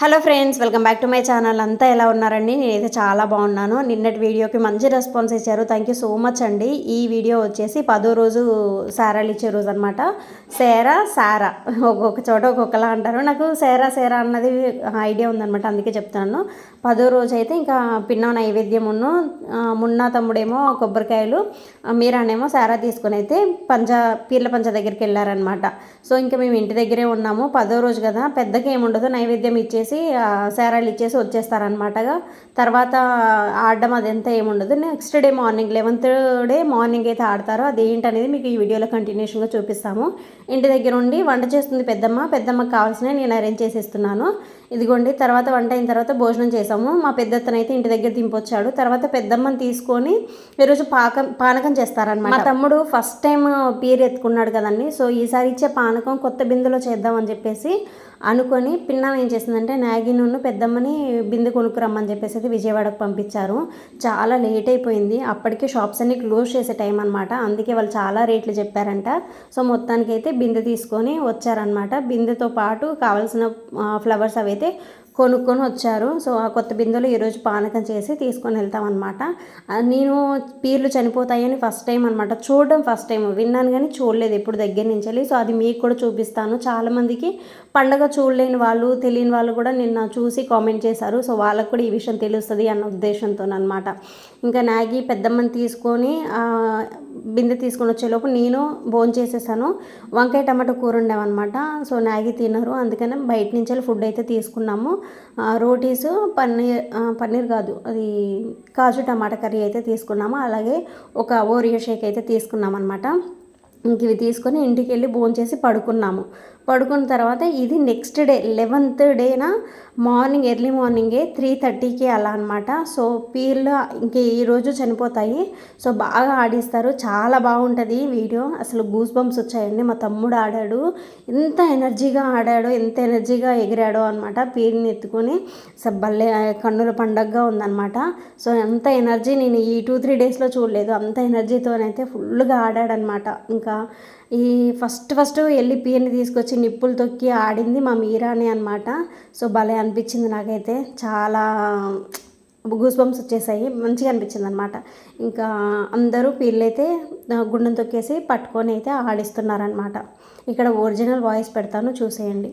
Hello friends welcome back to my channel. అంతా ఎలా ఉన్నారండి? నేనైతే చాలా బాగున్నాను. నిన్నటి వీడియోకి మంచి రెస్పాన్స్ ఇచ్చారు. థ్యాంక్ యూ సో మచ్ అండి. ఈ వీడియో వచ్చేసి పదో రోజు సారాలు ఇచ్చే రోజు అనమాట సేరా సారా ఒక్కొక్క చోట ఒక్కొక్కలా అంటారు. నాకు సేరా సేరా అన్నది ఐడియా ఉందనమాట అందుకే చెప్తున్నాను. పదో రోజు అయితే ఇంకా పిన్న నైవేద్యమును ఉన్న. మున్నా తమ్ముడేమో కొబ్బరికాయలు మీరానేమో సారా తీసుకొని అయితే పంచ పీర్ల పంచ దగ్గరికి వెళ్ళారనమాట సో ఇంకా మేము ఇంటి దగ్గరే ఉన్నాము. పదో రోజు కదా. పెద్దగా ఏముండదు. నైవేద్యం ఇచ్చేసి ఆ, సారాలు ఇచ్చేసి వచ్చేస్తారనమాటగా తర్వాత ఆడడం అదంతా ఏముండదు. Next day morning eleventh day morning అయితే ఆడతారో. అది ఏంటనేది మీకు ఈ వీడియోలో కంటిన్యూషన్గా చూపిస్తాము. ఇంటి దగ్గర ఉండి వంట చేస్తుంది పెద్దమ్మ. పెద్దమ్మకి కావాల్సినవి నేను అరేంజ్ చేసేస్తున్నాను. ఇదిగోండి తర్వాత వంట అయిన తర్వాత భోజనం చేసాము మా పెద్దత్తనైతే ఇంటి దగ్గర దింపొచ్చాడు. తర్వాత పెద్దమ్మని తీసుకొని ఈరోజు పాకం పానకం చేస్తారనమాట మా తమ్ముడు ఫస్ట్ టైం పీరు ఎత్తుకున్నాడు కదండి. సో ఈసారి ఇచ్చే పానకం కొత్త బిందులో చేద్దామని చెప్పేసి అనుకొని పిన్నం ఏం చేసిందంటే నాగి నుండి పెద్దమ్మని బిందె కొనుక్కురమ్మని చెప్పేసి అయితే విజయవాడకు పంపించారు. చాలా లేట్ అయిపోయింది. అప్పటికే షాప్స్ అన్ని క్లోజ్ చేసే టైం అనమాట అందుకే వాళ్ళు చాలా రేట్లు చెప్పారంట. సో మొత్తానికి అయితే బిందె తీసుకొని వచ్చారనమాట బిందెతో పాటు కావాల్సిన ఫ్లవర్స్ అవి అయితే కొనుక్కొని వచ్చారు. సో ఆ కొత్త బిందెలో ఈరోజు పానకం చేసి తీసుకొని వెళ్తామన్నమాట నేను పీర్లు చనిపోతాయని ఫస్ట్ టైం అనమాట చూడడం ఫస్ట్ టైం విన్నాను కానీ చూడలేదు ఎప్పుడు దగ్గర నుంచి వెళ్ళి. సో అది మీకు కూడా చూపిస్తాను. చాలామందికి పండగ చూడలేని వాళ్ళు తెలియని వాళ్ళు కూడా నిన్న చూసి కామెంట్ చేశారు. సో వాళ్ళకు కూడా ఈ విషయం తెలుస్తుంది అన్న ఉద్దేశంతో అనమాట ఇంకా నాగి పెద్దమ్మని తీసుకొని బిందె తీసుకొని వచ్చేలోపు నేను భోజనం చేసేసాను. వంకాయ టమాటో కూర ఉండేవన్నమాట సో నాగి తినరు అందుకని బయట నుంచి వెళ్ళి ఫుడ్ అయితే తీసుకున్నాము. రోటీస్ పన్నీర్ పన్నీర్ కాదు అది కాజు టమాటా కర్రీ అయితే తీసుకున్నాము. అలాగే ఒక ఓరియో షేక్ అయితే తీసుకున్నాం అనమాట ఇంక ఇవి తీసుకొని ఇంటికి వెళ్ళి భోంచేసి పడుకున్నాము. పడుకున్న తర్వాత ఇది నెక్స్ట్ డే లెవెన్త్ డేన మార్నింగ్ ఎర్లీ మార్నింగే త్రీ థర్టీకి అలా అనమాట సో పీర్లు ఇంక ఈరోజు చనిపోతాయి. సో బాగా ఆడిస్తారు. చాలా బాగుంటుంది వీడియో. అసలు గూస్ బంప్స్ వచ్చాయండి. మా తమ్ముడు ఆడాడు. ఎంత ఎనర్జీగా ఆడాడో ఎంత ఎనర్జీగా ఎగిరాడో అనమాట పీర్ని ఎత్తుకొని. సబ్బల్లే కన్నుల పండగగా ఉందన్నమాట. సో ఎంత ఎనర్జీ నేను ఈ టూ త్రీ డేస్లో చూడలేదు. అంత ఎనర్జీతోనైతే ఫుల్గా ఆడాడనమాట ఇంకా ఈ ఫస్ట్ ఫస్ట్ వెళ్ళి పియని తీసుకొచ్చి నిప్పులు తొక్కి ఆడింది మా మీరాని అనమాట సో భలే అనిపించింది నాకైతే. చాలా గూస్ బంప్స్ వచ్చేసాయి. మంచిగా అనిపించింది అనమాట ఇంకా అందరూ పిల్లైతే గుండెం తొక్కేసి పట్టుకొని అయితే ఆడిస్తున్నారనమాట ఇక్కడ ఒరిజినల్ వాయిస్ పెడతాను చూసేయండి.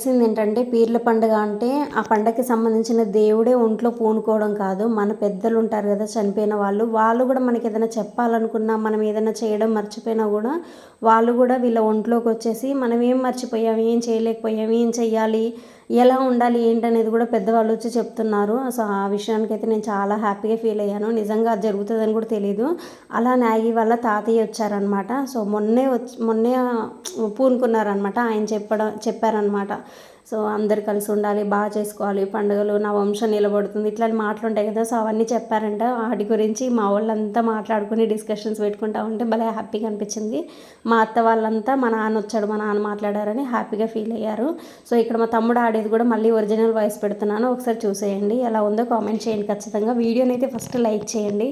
తెలిసింది ఏంటంటే పీర్ల పండుగ అంటే ఆ పండగకి సంబంధించిన దేవుడే ఒంట్లో పూనుకోవడం కాదు. మన పెద్దలు ఉంటారు కదా చనిపోయిన వాళ్ళు. వాళ్ళు కూడా మనకి ఏదైనా చెప్పాలనుకున్నా మనం ఏదైనా చేయడం మర్చిపోయినా కూడా వాళ్ళు కూడా వీళ్ళ ఒంట్లోకి వచ్చేసి మనం ఏం మర్చిపోయాం ఏం చేయలేకపోయాం ఏం చెయ్యాలి ఎలా ఉండాలి ఏంటనేది కూడా పెద్దవాళ్ళు వచ్చి చెప్తున్నారు. సో ఆ విషయానికి అయితే నేను చాలా హ్యాపీగా ఫీల్ అయ్యాను. నిజంగా అది జరుగుతుందని కూడా తెలియదు అలా నాగి వాళ్ళ తాతయ్య వచ్చారనమాట. సో మొన్నే వచ్చి మొన్నే పూనుకున్నారనమాట. ఆయన చెప్పడం చెప్పారనమాట. సో అందరు కలిసి ఉండాలి బాగా చేసుకోవాలి పండుగలు నా వంశం నిలబడుతుంది ఇట్లాంటి మాటలు ఉంటాయి కదా. సో అవన్నీ చెప్పారంట. వాటి గురించి మా వాళ్ళంతా మాట్లాడుకుని డిస్కషన్స్ పెట్టుకుంటా ఉంటే భలే హ్యాపీగా అనిపించింది. మా అత్త వాళ్ళంతా మా నాన్న వచ్చాడు మా నాన్న మాట్లాడారని హ్యాపీగా ఫీల్ అయ్యారు. సో ఇక్కడ మా తమ్ముడు ఆడేది కూడా మళ్ళీ ఒరిజినల్ వాయిస్ పెడుతున్నాను. ఒకసారి చూసేయండి. ఎలా ఉందో కామెంట్ చేయండి ఖచ్చితంగా. వీడియోని అయితే ఫస్ట్ లైక్ చేయండి.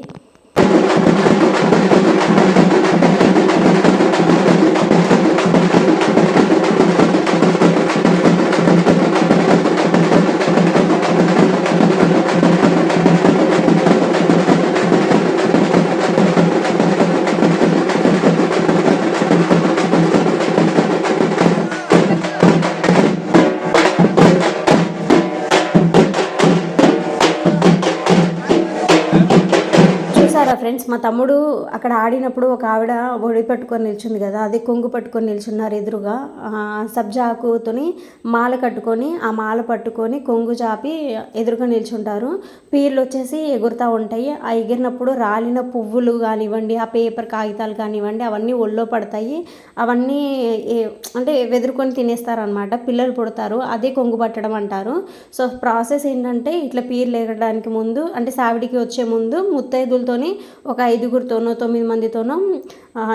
ఫ్రెండ్స్ మా తమ్ముడు అక్కడ ఆడినప్పుడు ఒక ఆవిడ ఒడి పట్టుకొని నిల్చుంది కదా అది కొంగు పట్టుకొని నిల్చున్నారు ఎదురుగా. ఆ, సబ్జా ఆకుతోని మాల కట్టుకొని ఆ మాల పట్టుకొని కొంగు చాపి ఎదురుగా నిల్చుంటారు. పీర్లు వచ్చేసి ఎగురుతూ ఉంటాయి. ఆ ఎగిరినప్పుడు రాలిన పువ్వులు కానివ్వండి ఆ పేపర్ కాగితాలు కానివ్వండి అవన్నీ ఒళ్ళో పడతాయి. అవన్నీ ఏ- అంటే వెదురుకొని తినేస్తారనమాట పిల్లలు పుడతారు అదే కొంగు పట్టడం అంటారు. సో ప్రాసెస్ ఏంటంటే ఇట్లా పీర్లు ఎగడానికి ముందు అంటే సావిడికి వచ్చే ముందు ముత్తైదులతోని ఒక ఐదుగురితోనో తొమ్మిది మందితోనో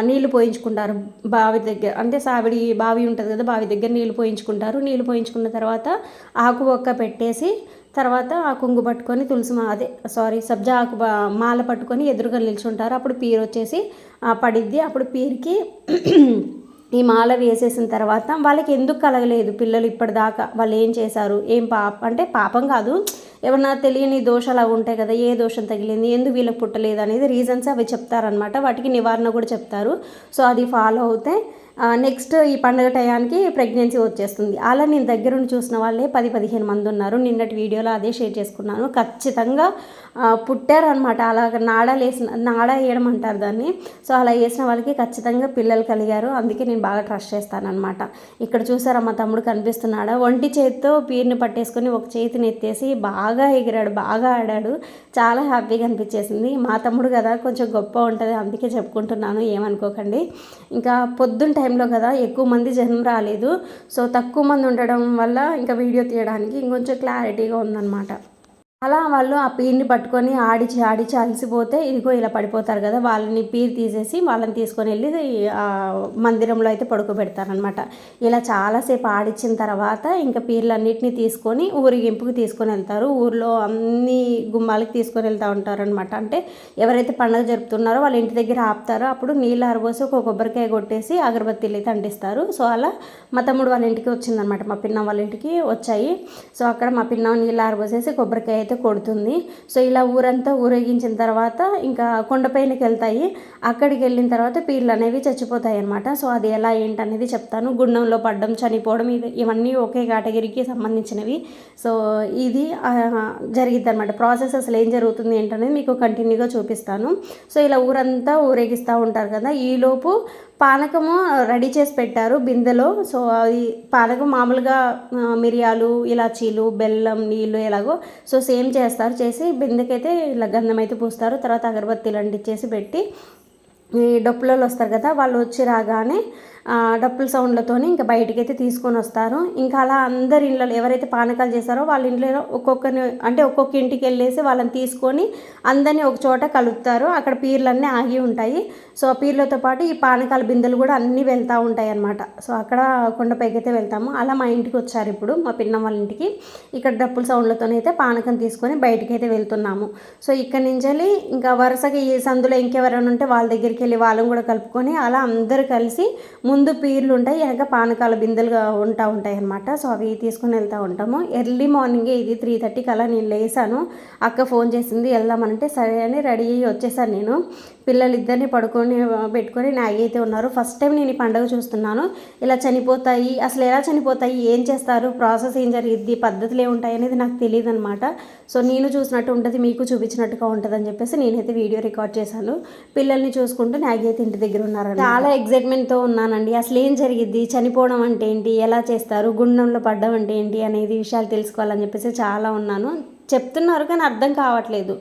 నీళ్ళు పోయించుకుంటారు బావి దగ్గర. అంటే సావిడి బావి ఉంటుంది కదా బావి దగ్గర నీళ్ళు పోయించుకుంటారు. నీళ్ళు పోయించుకున్న తర్వాత ఆకు ఒక్క పెట్టేసి తర్వాత ఆ కొంగు పట్టుకొని తులసి మా అదే సారీ సబ్జా ఆకు మాల పట్టుకొని ఎదురుగా నిల్చుంటారు. అప్పుడు పీరు వచ్చేసి పడిద్ది. అప్పుడు పీరికి ఈ మాల వేసేసిన తర్వాత వాళ్ళకి ఎందుకు కలగలేదు? పిల్లలు ఇప్పటిదాకా వాళ్ళు ఏం చేశారు? ఏం పాప? అంటే పాపం కాదు. ఏమన్నా తెలియని దోషాలు అవి ఉంటాయి కదా ఏ దోషం తగిలింది? ఎందుకు వీళ్ళకి పుట్టలేదు అనేది రీజన్స్ అవి చెప్తారనమాట వాటికి నివారణ కూడా చెప్తారు. సో అది ఫాలో అవుతే నెక్స్ట్ ఈ పండుగ టయానికి ప్రెగ్నెన్సీ వచ్చేస్తుంది. అలా నేను దగ్గరుండి చూసిన వాళ్ళే పది పదిహేను మంది ఉన్నారు. నిన్నటి వీడియోలో అదే షేర్ చేసుకున్నాను. ఖచ్చితంగా పుట్టారనమాట అలాగ నాడాలు వేసిన నాడ వేయడం అంటారు దాన్ని. సో అలా వేసిన వాళ్ళకి ఖచ్చితంగా పిల్లలు కలిగారు. అందుకే నేను బాగా ట్రస్ట్ చేస్తానన్నమాట. ఇక్కడ చూసారా మా తమ్ముడు కనిపిస్తున్నాడా? ఒంటి చేతితో పీరుని పట్టేసుకొని ఒక చేతిని ఎత్తేసి బాగా ఎగిరాడు బాగా ఆడాడు. చాలా హ్యాపీగా అనిపించేసింది. మా తమ్ముడు కదా కొంచెం గొప్ప ఉంటుంది అందుకే చెప్పుకుంటున్నాను ఏమనుకోకండి. ఇంకా పొద్దున్న టైంలో కదా ఎక్కువ మంది జనం రాలేదు. సో తక్కువ మంది ఉండడం వల్ల ఇంకా వీడియో తీయడానికి ఇంకొంచెం క్లారిటీగా ఉందన్నమాట. అలా వాళ్ళు ఆ పీర్ని పట్టుకొని ఆడిచి ఆడిచి అలసిపోతే ఇదిగో ఇలా పడిపోతారు కదా వాళ్ళని పీర్ తీసేసి వాళ్ళని తీసుకొని వెళ్ళి మందిరంలో అయితే పడుకోబెడతారనమాట ఇలా చాలాసేపు ఆడిచ్చిన తర్వాత ఇంకా పీర్లన్నిటిని తీసుకొని ఊరిగింపుకి తీసుకొని వెళ్తారు. ఊర్లో అన్ని గుమ్మాలకి తీసుకొని వెళ్తూ ఉంటారనమాట అంటే ఎవరైతే పండుగ జరుపుతున్నారో వాళ్ళ ఇంటి దగ్గర ఆపుతారో అప్పుడు నీళ్ళు ఆరబోసి ఒక కొబ్బరికాయ కొట్టేసి అగరబత్తీలు అయితే అంటిస్తారు. సో అలా మా తమ్ముడు వాళ్ళ ఇంటికి వచ్చిందనమాట మా పిన్న వాళ్ళ ఇంటికి వచ్చాయి. సో అక్కడ మా పిన్న నీళ్ళు ఆరబోసేసి కొబ్బరికాయ అయితే కొడుతుంది. సో ఇలా ఊరంతా ఊరేగించిన తర్వాత ఇంకా కొండపైనకి వెళ్తాయి. అక్కడికి వెళ్ళిన తర్వాత పీర్లు అనేవి చచ్చిపోతాయి అనమాట సో అది ఎలా ఏంటనేది చెప్తాను. గుండంలో పడడం చనిపోవడం ఇది ఇవన్నీ ఒకే కేటగిరీకి సంబంధించినవి. సో ఇది జరిగిద్ది అనమాట ప్రాసెస్ అసలు ఏం జరుగుతుంది ఏంటనేది మీకు కంటిన్యూగా చూపిస్తాను. సో ఇలా ఊరంతా ఊరేగిస్తూ ఉంటారు కదా ఈలోపు పానకము రెడీ చేసి పెట్టారు బిందెలో. సో అది పానకం మామూలుగా మిరియాలు ఇలాచీలు బెల్లం నీళ్ళు ఎలాగో. సో సేమ్ చేస్తారు? చేసి బిందెకైతే ఇలా గంధం అయితే పూస్తారు. తర్వాత అగరబత్తీలు చేసి పెట్టి ఈ డప్పులలో వస్తారు కదా వాళ్ళు వచ్చి రాగానే డప్పుల సౌండ్లతోని ఇంకా బయటికి అయితే తీసుకొని వస్తారు. ఇంకా అలా అందరి ఇళ్ళలో ఎవరైతే పానకాలు చేస్తారో వాళ్ళ ఇంట్లో ఒక్కొక్కరిని అంటే ఒక్కొక్క ఇంటికి వెళ్ళేసి వాళ్ళని తీసుకొని అందరినీ ఒక చోట కలుపుతారు. అక్కడ పీర్లన్నీ ఆగి ఉంటాయి. సో ఆ పీర్లతో పాటు ఈ పానకాల బిందెలు కూడా అన్నీ వెళ్తూ ఉంటాయి అన్నమాట సో అక్కడ కొండపైకి అయితే వెళ్తాము. అలా మా ఇంటికి వచ్చారు ఇప్పుడు మా పిన్న వాళ్ళ ఇంటికి. ఇక్కడ డప్పుల సౌండ్లతోనైతే పానకం తీసుకొని బయటికి అయితే వెళ్తున్నాము. సో ఇక్కడ నుంచి వెళ్ళి ఇంకా వరుసగా ఈ సందులో ఇంకెవరైనా ఉంటే వాళ్ళ దగ్గరికి వెళ్ళి వాళ్ళని కూడా కలుపుకొని అలా అందరూ కలిసి ముందు పీర్లు ఉంటాయి వెనక పానకాల బిందెలుగా ఉంటా ఉంటాయి అన్నమాట. సో అవి తీసుకుని వెళ్తూ ఉంటాము. ఎర్లీ మార్నింగే ఇది త్రీ థర్టీకి అలా నేను లేసాను. అక్క ఫోన్ చేసింది వెళ్దామనంటే సరే అని రెడీ అయ్యి వచ్చేసాను నేను. పిల్లలు ఇద్దరిని పడుకొని పెట్టుకొని నాగి అయితే ఉన్నారు. ఫస్ట్ టైం నేను ఈ పండుగ చూస్తున్నాను. ఇలా చనిపోతాయి అసలు ఎలా చనిపోతాయి ఏం చేస్తారు ప్రాసెస్ ఏం జరిగిద్ది పద్ధతులు ఏముంటాయి అనేది నాకు తెలియదు అనమాట సో నేను చూసినట్టు ఉంటుంది మీకు చూపించినట్టుగా ఉంటుంది అని చెప్పేసి నేనైతే వీడియో రికార్డ్ చేశాను. పిల్లల్ని చూసుకుంటూ నాగి అయితే ఇంటి దగ్గర ఉన్నారు చాలా ఎగ్జైట్మెంట్తో ఉన్నానండి. అసలు ఏం జరిగిద్ది చనిపోవడం అంటే ఏంటి ఎలా చేస్తారు గుండంలో పడ్డం అంటే ఏంటి అనేది విషయాలు తెలుసుకోవాలని చెప్పేసి చాలా ఉన్నాను. చెప్తున్నారు కానీ అర్థం కావట్లేదు.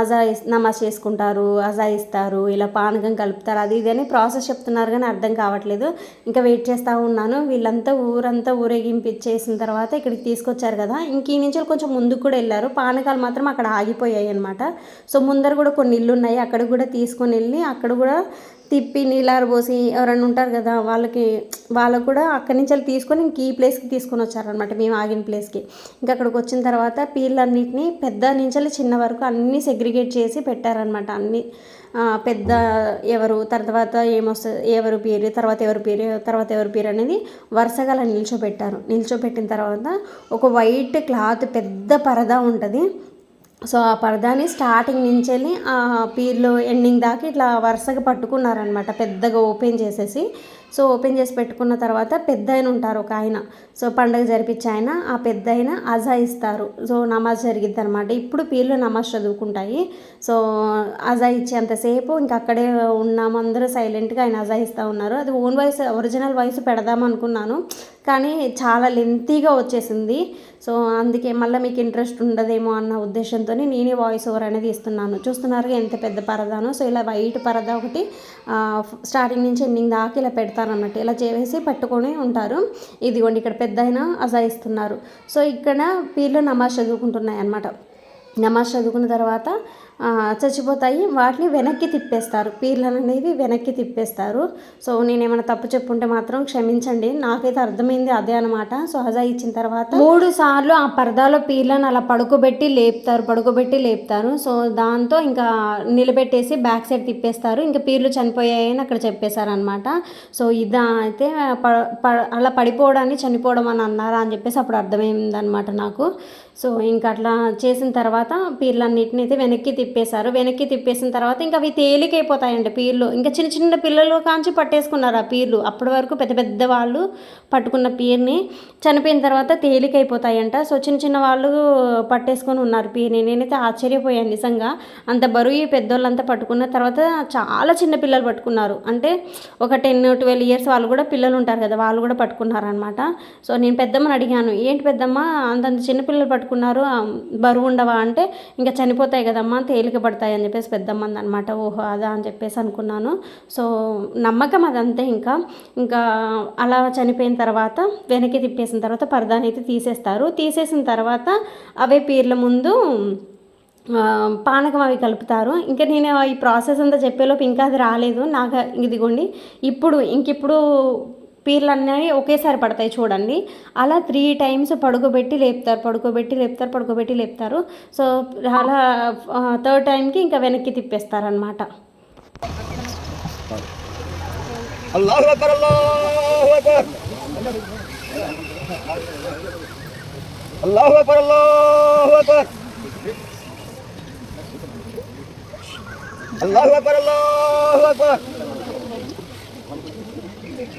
అజా నమాజ్ చేసుకుంటారు అజా ఇస్తారు ఇలా పానకం కలుపుతారు అది ఇది అని ప్రాసెస్ చెప్తున్నారు కానీ అర్థం కావట్లేదు. ఇంకా వెయిట్ చేస్తూ ఉన్నాను. వీళ్ళంతా ఊరంతా ఊరేగింపించేసిన తర్వాత ఇక్కడికి తీసుకొచ్చారు కదా. ఇంక ఈ నుంచి కొంచెం ముందుకు కూడా వెళ్ళారు. పానకాలు మాత్రం అక్కడ ఆగిపోయాయి అనమాట సో ముందర కూడా కొన్ని ఇల్లు ఉన్నాయి అక్కడ కూడా తీసుకొని వెళ్ళి అక్కడ కూడా తిప్పి నీళ్ళారు పోసి ఎవరైనా ఉంటారు కదా వాళ్ళకి వాళ్ళకు కూడా అక్కడి నుంచి వెళ్ళి తీసుకొని ఇంక ఈ ప్లేస్కి తీసుకొని వచ్చారనమాట మేము ఆగిన ప్లేస్కి ఇంకా అక్కడికి వచ్చిన తర్వాత పీర్లన్నిటిని పెద్ద నుంచి వెళ్ళి చిన్న వరకు అన్నీ సెగ్రిగేట్ చేసి పెట్టారనమాట అన్నీ పెద్ద ఎవరు తర్వాత ఏమొస్తుంది ఎవరు పేరు తర్వాత ఎవరు పేరు తర్వాత ఎవరు పేరు అనేది వరుసగా అలా నిల్చోబెట్టారు. నిల్చోబెట్టిన తర్వాత ఒక వైట్ క్లాత్ పెద్ద పరదా ఉంటుంది. సో ఆ పరదాని స్టార్టింగ్ నుంచి వెళ్ళి ఆ పీర్లో ఎండింగ్ దాకా ఇట్లా వరుసగా పట్టుకున్నారనమాట పెద్దగా ఓపెన్ చేసేసి. సో ఓపెన్ చేసి పెట్టుకున్న తర్వాత పెద్ద ఆయన ఉంటారు ఒక ఆయన. సో పండగ జరిపించే ఆయన ఆ పెద్ద ఆయన అజా ఇస్తారు. సో నమాజ్ జరిగిద్ది అనమాట ఇప్పుడు పీర్లు నమాజ్ చదువుకుంటాయి. సో అజా ఇచ్చేంతసేపు ఇంకా అక్కడే ఉన్నాము. అందరూ సైలెంట్గా ఆయన అజా ఇస్తూ ఉన్నారు. అది ఓన్ వాయిస్ ఒరిజినల్ వాయిస్ పెడదాం అనుకున్నాను కానీ చాలా లెంతీగా వచ్చేసింది. సో అందుకే మళ్ళీ మీకు ఇంట్రెస్ట్ ఉండదేమో అన్న ఉద్దేశంతో నేనే వాయిస్ ఓవర్ అనేది ఇస్తున్నాను. చూస్తున్నారు ఎంత పెద్ద పరదానో. సో ఇలా వైట్ పరద ఒకటి స్టార్టింగ్ నుంచి ఎండింగ్ దాకా ఇలా పెడతారన్నట్టు. ఇలా చేసి పట్టుకొని ఉంటారు. ఇదిగోండి ఇక్కడ పెద్ద అయినా అజాయిస్తున్నారు సో ఇక్కడ పీర్లు నమాజ్ చదువుకుంటున్నాయి అన్నమాట నమాజ్ చదువుకున్న తర్వాత చచ్చిపోతాయి. వాటిని వెనక్కి తిప్పేస్తారు. పీర్లను అనేవి వెనక్కి తిప్పేస్తారు. సో నేను ఏమైనా తప్పు చెప్పుంటే మాత్రం క్షమించండి. నాకైతే అర్థమైంది అదే అనమాట సో హజా ఇచ్చిన తర్వాత మూడు సార్లు ఆ పరదాలో పీర్లను అలా పడుకోబెట్టి లేపుతారు పడుకోబెట్టి లేపుతారు. సో దాంతో ఇంకా నిలబెట్టేసి బ్యాక్ సైడ్ తిప్పేస్తారు. ఇంకా పీర్లు చనిపోయాయని అక్కడ చెప్పేశారు అనమాట సో ఇదా అయితే అలా పడిపోవడాన్ని చనిపోవడం అని అన్నారా అని చెప్పేసి అప్పుడు అర్థమైంది అనమాట నాకు. సో ఇంకా అట్లా చేసిన తర్వాత పీర్లన్నిటిని అయితే వెనక్కి తిప్పేశారు వెనక్కి తిప్పేసిన తర్వాత ఇంకా అవి తేలికైపోతాయండి పీర్లు. ఇంకా చిన్న చిన్న పిల్లలు కాంచి పట్టేసుకున్నారు ఆ పీర్లు. అప్పటి వరకు పెద్ద పెద్ద వాళ్ళు పట్టుకున్న పీర్ని చనిపోయిన తర్వాత తేలికైపోతాయంట. సో చిన్న చిన్న వాళ్ళు పట్టేసుకొని ఉన్నారు పీర్ని. నేనైతే ఆశ్చర్యపోయాను నిజంగా. అంత బరువు పెద్దోళ్ళంతా పట్టుకున్న తర్వాత చాలా చిన్న పిల్లలు పట్టుకున్నారు. అంటే ఒక టెన్ ట్వెల్వ్ ఇయర్స్ వాళ్ళు కూడా పిల్లలు ఉంటారు కదా వాళ్ళు కూడా పట్టుకున్నారనమాట సో నేను పెద్దమ్మని అడిగాను ఏంటి పెద్దమ్మ అంతంత చిన్న పిల్లలు పట్టుకున్నారు బరువు ఉండవా? అంటే ఇంకా చనిపోతాయి కదమ్మా తేలికపడతాయని చెప్పేసి పెద్దమ్మంది అనమాట ఓహో అదా అని చెప్పేసి అనుకున్నాను. సో నమ్మకం అదంతే ఇంకా. ఇంకా అలా చనిపోయిన తర్వాత వెనక్కి తిప్పేసిన తర్వాత పరదాని అయితే తీసేస్తారు. తీసేసిన తర్వాత అవే పీర్ల ముందు పానకం అవి కలుపుతారు. ఇంకా నేను ఈ ప్రాసెస్ అంతా చెప్పేలోపు ఇంకా అది రాలేదు. నాకు ఇదిగోండి ఇప్పుడు ఇంకిప్పుడు పీర్లు అన్నీ ఒకేసారి పడతాయి చూడండి. అలా త్రీ టైమ్స్ పడుకోబెట్టి లేపుతారు పడుకోబెట్టి లేపుతారు పడుకోబెట్టి లేపుతారు. సో అలా థర్డ్ టైంకి ఇంకా వెనక్కి తిప్పేస్తారు అల్లాహ్ అక్బర్ అల్లాహ్ అక్బర్. అల్లాహ్ అక్బర్ అల్లాహ్ అక్బర్. అల్లాహ్ అక్బర్ అల్లాహ్ అక్బర్.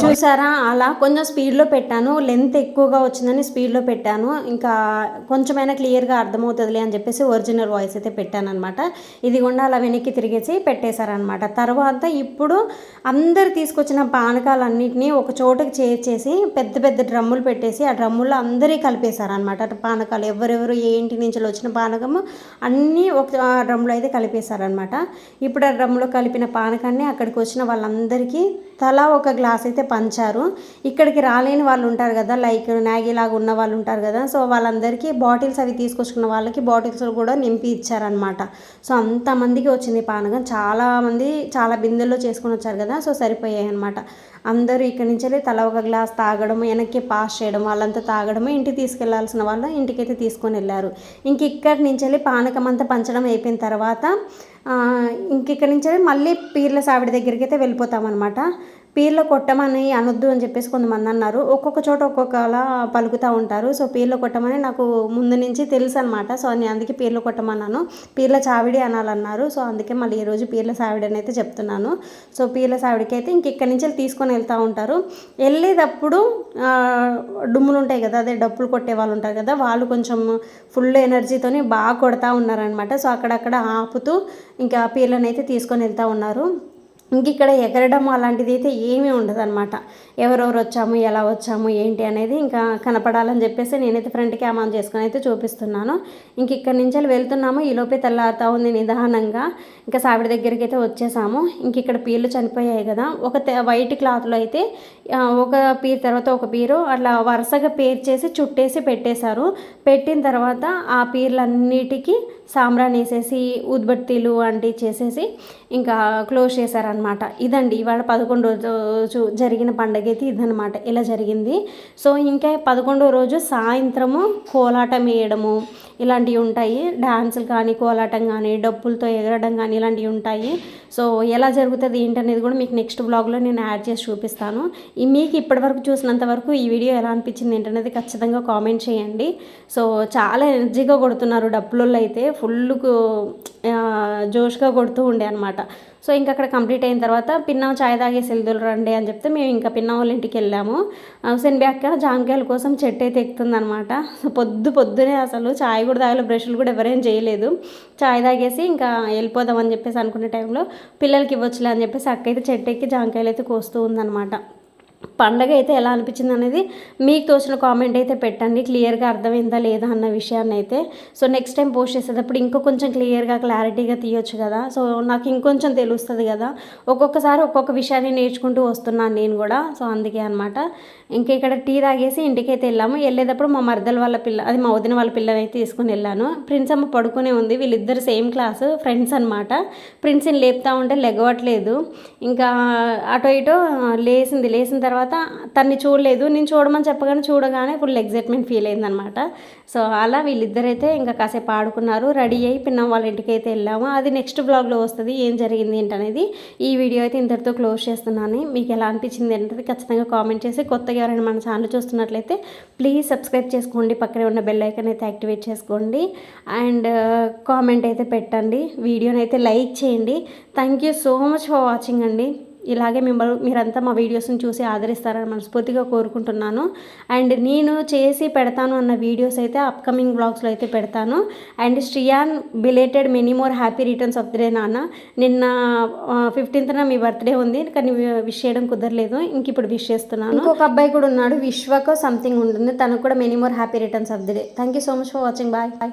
చూసారా? అలా కొంచెం స్పీడ్లో పెట్టాను. లెంత్ ఎక్కువగా వచ్చిందని స్పీడ్లో పెట్టాను. ఇంకా కొంచెమైనా క్లియర్గా అర్థమవుతుందిలే అని చెప్పేసి ఒరిజినల్ వాయిస్ అయితే పెట్టాను అనమాట ఇది కూడా అలా వెనక్కి తిరిగేసి పెట్టేశారనమాట తర్వాత ఇప్పుడు అందరు తీసుకొచ్చిన పానకాలన్నింటినీ ఒక చోటకి చేర్చేసి పెద్ద పెద్ద డ్రమ్ములు పెట్టేసి ఆ డ్రమ్ముల్లో అందరి కలిపేశారనమాట పానకాలు ఎవరెవరు ఏ ఇంటి నుంచి వచ్చిన పానకము అన్నీ ఒక డ్రమ్లో అయితే కలిపేశారనమాట ఇప్పుడు ఆ డ్రమ్లో కలిపిన పానకాన్ని అక్కడికి వచ్చిన వాళ్ళందరికీ aqui తలా ఒక గ్లాస్ అయితే పంచారు. ఇక్కడికి రాలేని వాళ్ళు ఉంటారు కదా లైక్ లాగా ఉన్న వాళ్ళు ఉంటారు కదా సో వాళ్ళందరికీ బాటిల్స్ అవి తీసుకొచ్చుకున్న వాళ్ళకి బాటిల్స్ కూడా నింపి ఇచ్చారనమాట సో అంతమందికి వచ్చింది పానకం. చాలామంది చాలా బిందెల్లో చేసుకుని వచ్చారు కదా సో సరిపోయాయి అనమాట అందరూ ఇక్కడి నుంచి తల ఒక గ్లాస్ తాగడం వెనక్కి పాస్ చేయడం వాళ్ళంతా తాగడము ఇంటికి తీసుకెళ్ళాల్సిన వాళ్ళు ఇంటికైతే తీసుకొని వెళ్ళారు. ఇంక ఇక్కడి నుంచి వెళ్ళి పానకం అంతా పంచడం అయిపోయిన తర్వాత ఇంక ఇక్కడి నుంచి మళ్ళీ పీర్ల సావిడి దగ్గరికి అయితే వెళ్ళిపోతామన్నమాట. పీర్లో కొట్టమని అనొద్దు అని చెప్పేసి కొంతమంది అన్నారు. ఒక్కొక్క చోట ఒక్కొక్కలా పలుకుతూ ఉంటారు. సో పీర్లో కొట్టమని నాకు ముందు నుంచి తెలుసు అనమాట సో నేను అందుకే పీర్లో కొట్టమన్నాను. పీర్ల చావిడి అనాలన్నారు. సో అందుకే మళ్ళీ ఈరోజు పీర్ల సావిడి అని అయితే చెప్తున్నాను. సో పీర్ల సావిడికి అయితే ఇంక ఇక్కడి నుంచి తీసుకొని వెళ్తూ ఉంటారు. వెళ్ళేటప్పుడు డుమ్ములు ఉంటాయి కదా అదే డప్పులు కొట్టే వాళ్ళు ఉంటారు కదా వాళ్ళు కొంచెం ఫుల్ ఎనర్జీతోని బాగా కొడతా ఉన్నారనమాట సో అక్కడక్కడ ఆపుతూ ఇంకా పీర్లను అయితే తీసుకొని వెళ్తూ ఉన్నారు. ఇంక ఇక్కడ ఎగరడం అలాంటిది అయితే ఏమీ ఉండదు అనమాట ఎవరెవరు వచ్చాము ఎలా వచ్చాము ఏంటి అనేది ఇంకా కనపడాలని చెప్పేసి నేనైతే ఫ్రంట్ క్యామ్ చేసుకుని అయితే చూపిస్తున్నాను. ఇంక ఇక్కడ నుంచి వెళ్తున్నాము. ఈలోపే తెల్లారుతా ఉంది నిదానంగా. ఇంకా సావిడి దగ్గరికి అయితే వచ్చేసాము. ఇంక ఇక్కడ పీర్లు చనిపోయాయి కదా. ఒక వైట్ క్లాత్లో అయితే ఒక పీర్ తర్వాత ఒక పీరు అట్లా వరుసగా పేర్చేసి చుట్టేసి పెట్టేశారు. పెట్టిన తర్వాత ఆ పీర్లన్నిటికీ సాంబ్రాన్ వేసేసి ఉద్బత్తీలు వంటి చేసేసి ఇంకా క్లోజ్ చేశారనమాట ఇదండి ఇవాళ పదకొండో రోజు జరిగిన పండగ అయితే ఇదనమాట ఇలా జరిగింది? సో ఇంకా పదకొండో రోజు సాయంత్రము కోలాటం వేయడము ఇలాంటివి ఉంటాయి. డ్యాన్సులు కానీ కోలాటం కానీ డప్పులతో ఎగరడం కానీ ఇలాంటివి ఉంటాయి. సో ఎలా జరుగుతుంది ఏంటనేది కూడా మీకు నెక్స్ట్ బ్లాగ్లో నేను యాడ్ చేసి చూపిస్తాను. ఈ మీకు ఇప్పటివరకు చూసినంత వరకు ఈ వీడియో ఎలా అనిపించింది ఏంటనేది ఖచ్చితంగా కామెంట్ చేయండి. సో చాలా ఎనర్జీగా కొడుతున్నారు డప్పులలో అయితే. ఫుల్ జోష్గా కొడుతూ ఉండే అనమాట సో ఇంకా అక్కడ కంప్లీట్ అయిన తర్వాత పిన్నం చాయ్ తాగేసి వెళ్దురు రండి అని చెప్తే మేము ఇంకా పిన్నం వాళ్ళ ఇంటికి వెళ్ళాము. సెన్బి అక్క జామకాయల కోసం చెట్టు అయితే ఎక్కుతుందనమాట సో పొద్దు పొద్దునే అసలు చాయ్ కూడా తాగలేదు బ్రష్లు కూడా ఎవరేం చేయలేదు. చాయ్ తాగేసి ఇంకా వెళ్ళిపోదాం అని చెప్పేసి అనుకునే టైంలో పిల్లలకి ఇవ్వచ్చులే అని చెప్పేసి అక్క అయితే చెట్టు ఎక్కి జామకాయలు అయితే కోస్తూ ఉందన్నమాట. పండగ అయితే ఎలా అనిపించింది అనేది మీకు తోచిన కామెంట్ అయితే పెట్టండి. క్లియర్గా అర్థమైందా లేదా అన్న విషయాన్ని అయితే. సో నెక్స్ట్ టైం పోస్ట్ చేసేటప్పుడు ఇంకో కొంచెం క్లియర్గా క్లారిటీగా తీయొచ్చు కదా. సో నాకు ఇంకొంచెం తెలుస్తుంది కదా. ఒక్కొక్కసారి ఒక్కొక్క విషయాన్ని నేర్చుకుంటూ వస్తున్నాను నేను కూడా. సో అందుకే అనమాట ఇంకా ఇక్కడ టీ తాగేసి ఇంటికైతే వెళ్ళాము. వెళ్ళేటప్పుడు మా మరదల వాళ్ళ పిల్ల అది మా వదిన వాళ్ళ పిల్లని అయితే తీసుకుని వెళ్ళాను. ప్రిన్స్ అమ్మ పడుకునే ఉంది. వీళ్ళిద్దరు సేమ్ క్లాసు ఫ్రెండ్స్ అనమాట ప్రిన్స్ని లేపుతా ఉంటే లెగవట్లేదు. ఇంకా అటో ఇటో లేసింది లేసిన తర్వాత తన్ని చూడలేదు నేను చూడమని చెప్పగానే చూడగానే ఫుల్ ఎగ్జైట్మెంట్ ఫీల్ అయిందనమాట. సో అలా వీళ్ళిద్దరైతే ఇంకా కాసేపు ఆడుకున్నారు రెడీ అయ్యి పిన్న వాళ్ళ ఇంటికి అయితే వెళ్ళాము. అది నెక్స్ట్ బ్లాగ్లో వస్తుంది ఏం జరిగింది ఏంటనేది ఈ వీడియో అయితే ఇంతటితో క్లోజ్ చేస్తున్నాను. మీకు ఎలా అనిపించింది ఏంటది ఖచ్చితంగా కామెంట్ చేసి కొత్తగా ఎవరైనా మన ఛానల్ చూస్తున్నట్లయితే ప్లీజ్ సబ్స్క్రైబ్ చేసుకోండి పక్కనే ఉన్న బెల్ ఐకన్ అయితే యాక్టివేట్ చేసుకోండి. అండ్ uh, కామెంట్ అయితే పెట్టండి వీడియోని అయితే లైక్ చేయండి. Thank you so much for watching అండి. ఇలాగే మిమ్మల్ని మీరంతా మా వీడియోస్ని చూసి ఆదరిస్తారని మనస్ఫూర్తిగా కోరుకుంటున్నాను. అండ్ నేను చేసి పెడతాను అన్న వీడియోస్ అయితే అప్కమింగ్ బ్లాగ్స్లో అయితే పెడతాను. And Shriyan belated many more happy returns of day నాన్న. నిన్న ఫిఫ్టీన్త్న మీ బర్త్డే ఉంది కానీ విష్ చేయడం కుదరలేదు. ఇంక ఇప్పుడు విష్ చేస్తున్నాను. ఇంకొక అబ్బాయి కూడా ఉన్నాడు విశ్వకో సంథింగ్ ఉంటుంది. తనకు కూడా many more happy returns of the day. Thank you so much for watching. Bye.